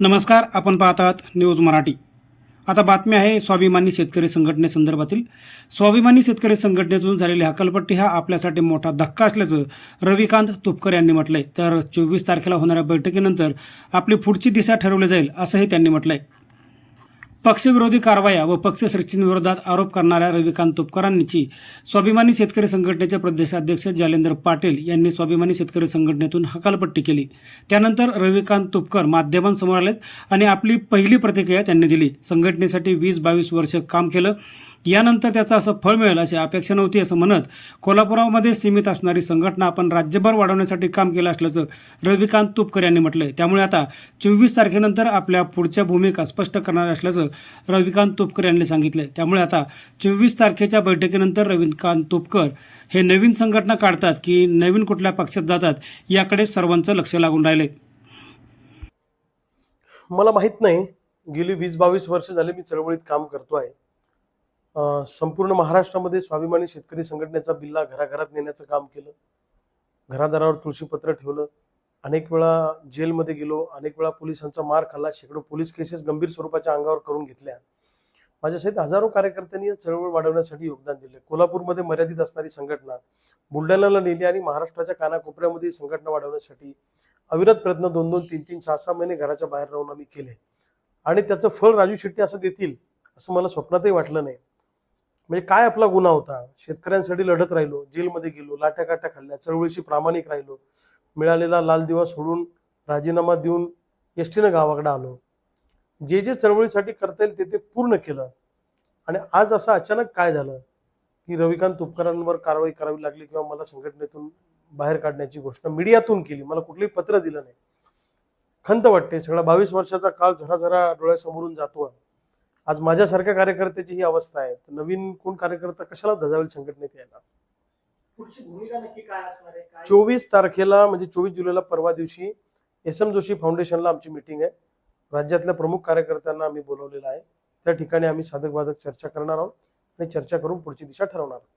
नमस्कार आपण पाहत आहात न्यूज मराठी. आता बातमी आहे स्वाभिमानी शेतकरी संघटनेसंदर्भातील. स्वाभिमानी शेतकरी संघटनेतून झालेली हकालपट्टी हा आपल्यासाठी मोठा धक्का असल्याचं रविकांत तुपकर यांनी म्हटलंय. तर चोवीस तारखेला होणाऱ्या बैठकीनंतर आपली पुढची दिशा ठरवली जाईल असंही त्यांनी म्हटलंय. पक्षविरोधी कारवाया व पक्ष सृष्टींविरोधात आरोप करणाऱ्या रविकांत तुपकरांची स्वाभिमानी शेतकरी संघटनेचे प्रदेशाध्यक्ष जालेंद्र पाटील यांनी स्वाभिमानी शेतकरी संघटनेतून हकालपट्टी केली. त्यानंतर रविकांत तुपकर माध्यमांसमोर आलेत आणि आपली पहिली प्रतिक्रिया त्यांनी दिली. संघटनेसाठी वीस बावीस वर्ष काम केलं. यानंतर त्याचं असं फळ मिळेल अशी अपेक्षा नव्हती असं म्हणत कोल्हापुरामध्ये सीमित असणारी संघटना आपण राज्यभर वाढवण्यासाठी काम केलं असल्याचं रविकांत तुपकर यांनी म्हटलंय. त्यामुळे आता चोवीस तारखेनंतर आपल्या पुढच्या भूमिका स्पष्ट करणार असल्याचं रविकांत तुपकर यांनी सांगितलं त्यामुळे आता चोवीस तारखेच्या बैठकीनंतर रविकांत तुपकर हे नवीन संघटना काढतात की नवीन कुठल्या पक्षात जातात याकडे सर्वांचं लक्ष लागून राहिले मला माहीत नाही. गेली वीस बावीस वर्ष झाले मी चळवळीत काम करतो आहे संपूर्ण महाराष्ट्रामध्ये स्वाभिमानी शेतकरी संघटनेचा बिल्ला घराघरात नेण्याचं काम केलं. घरादारावर तुळशीपत्र ठेवलं. अनेक वेळा जेलमध्ये गेलो. अनेक वेळा पोलिसांचा मार खाल्ला. शेकडो पोलीस केसेस गंभीर स्वरूपाच्या अंगावर करून घेतल्या. माझ्यासहित हजारो कार्यकर्त्यांनी चळवळ वाढवण्यासाठी योगदान दिले. कोल्हापूरमध्ये मर्यादित असणारी संघटना बुलढाण्याला नेली आणि महाराष्ट्राच्या कानाकोपऱ्यामध्ये संघटना वाढवण्यासाठी अविरत प्रयत्न दोन दोन तीन तीन सहा सहा महिने घराच्या बाहेर राहून आम्ही केले. आणि त्याचं फळ राजू शेट्टी असं देतील असं मला स्वप्नातही वाटलं नाही. म्हणजे काय आपला गुन्हा होता? शेतकऱ्यांसाठी लढत राहिलो जेलमध्ये गेलो लाट्या काट्या खाल्ल्या चळवळीशी प्रामाणिक राहिलो मिळालेला लाल दिवा सोडून राजीनामा देऊन एसटीनं गावाकडे आलो. जे जे चळवळीसाठी करता येईल ते ते पूर्ण केलं. आणि आज असं अचानक काय झालं? की रविकांत तुपकरांवर कारवाई करावी लागली किंवा मला संघटनेतून बाहेर काढण्याची घोषणा मीडियातून केली मला कुठलंही पत्र दिलं नाही. खंत वाटते सगळा बावीस वर्षाचा काळ झरा झरा डोळ्यासमोरून जातो आज माझ्यासारख्या कार्यकर्त्याची ही अवस्था आहे. नवीन कोण कार्यकर्ता कशाला धजावेल संघटनेत यायला? पुढची भूमिका नक्की काय असणार आहे? काय चोवीस तारखेला म्हणजे चोवीस जुलैला परवा दिवशी एस एम जोशी फाउंडेशनला आमची मिटिंग आहे. राज्यातल्या प्रमुख कार्यकर्त्यांना आम्ही बोलवलेलं आहे. त्या ठिकाणी आम्ही साधक बाधक चर्चा करणार आहोत आणि चर्चा करून पुढची दिशा ठरवणार आहोत.